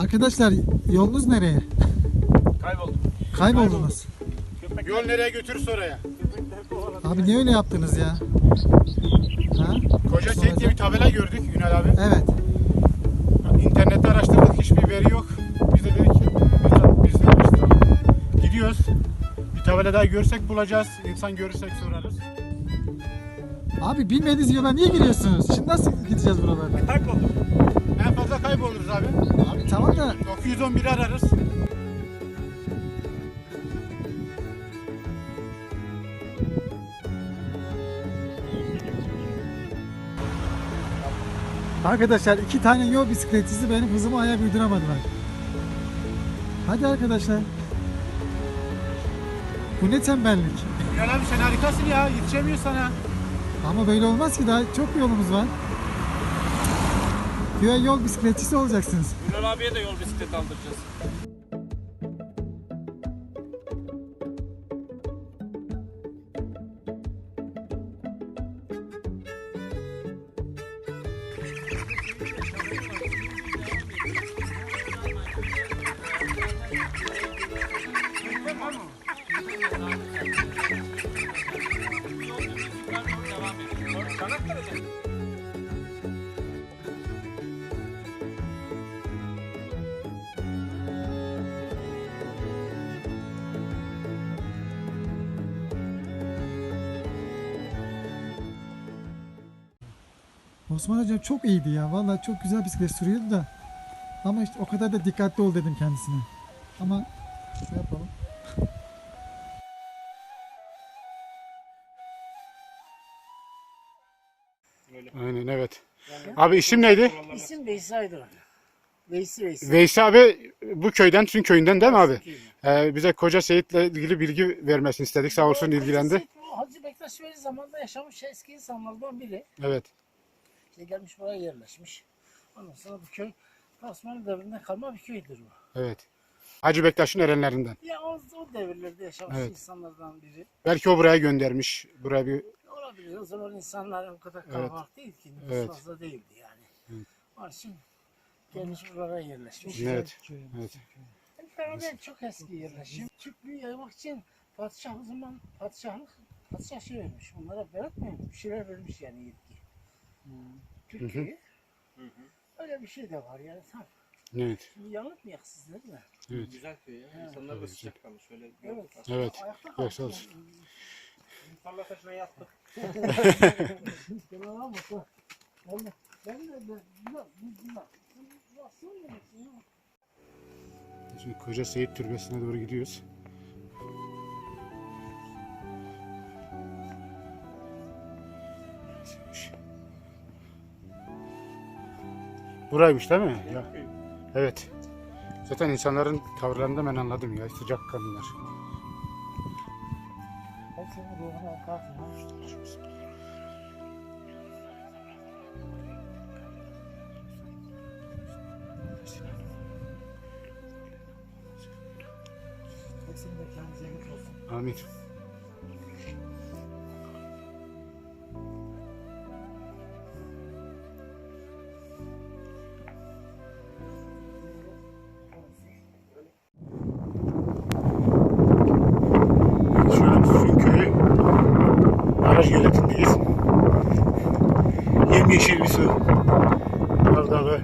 Arkadaşlar yolunuz nereye? Kayboldum. Kayboldunuz. Yol nereye götürürse oraya. Abi niye öyle yaptınız ya? Ha? Koca Seyit diye bir tabela gördük Ünal abi. Evet. İnternette araştırdık hiçbir veri yok. Biz de dedik biz de, biz de araştıralım. Gidiyoruz. Bir tabela daha görsek bulacağız. İnsan görürsek sorarız. Abi bilmediğiniz yola niye giriyorsunuz? Şimdi nasıl gideceğiz buralardan? Kayboldum. En 111'i ararız. Arkadaşlar iki tane yol bisikletçisi benim hızımı ayağa uyduramadılar. Hadi arkadaşlar. Bu ne tembellik? Ya abi sen harikasın ya. Yetişemiyor sana. Ama böyle olmaz ki daha çok yolumuz var. Güya yol bisikletçisi olacaksınız. Ünal abiye de yol bisikleti aldıracağız. Osman hocam çok iyiydi ya. Vallahi çok güzel bisiklet sürüyordu da. Ama işte o kadar da dikkatli ol dedim kendisine. Ama şey yapalım. Aynen evet. Abi isim neydi? İsim Veysi Aydoğan. Veysi Veysi. Veysi abi bu köyden, Tün köyünden değil mi abi? Ee, bize Koca Seyit'le ilgili bilgi vermesini istedik. Sağ olsun ilgilendi. Hacı Bektaş Veli zamanında yaşamış eski insanlardan biri. Evet. İşte gelmiş buraya yerleşmiş. Ondan sonra bu köy Osmanlı devrinden kalma bir köydür bu. Evet. Hacı Bektaş'ın erenlerinden. Ya o, o devirlerde yaşamış Evet. insanlardan biri. Belki o buraya göndermiş. Buraya bir Olabilir. O zaman insanlar o kadar Evet. kalabalık değil ki. Nüfus Evet. fazla değildi yani. Onun için gelmiş buralara yerleşmiş. Evet. Evet. Beraber çok eski yerleşim. Türklüğü yaymak için padişah o zaman padişahlık padişah şey vermiş. Onlara berat mı bir şeyler vermiş yani yetki. Türkiye'ye. Öyle bir şey de var yani tam. Evet. Şimdi yanıltmayak sizleri de. Evet. Güzel köy ya. İnsanlar da sıcak kalmış. Şöyle Evet. Evet. Ayakta kalmış sağ olsun. tarla taşına yattık. Bak bak. Ben de ben de ben. Nasıl ya? Şimdi Koca Seyit Türbesi'ne doğru gidiyoruz. Buraymış değil mi? Ya, evet. Zaten insanların tavırlarında ben anladım ya. Sıcak kanlılar. Ben yeşil bir su. Ardalı.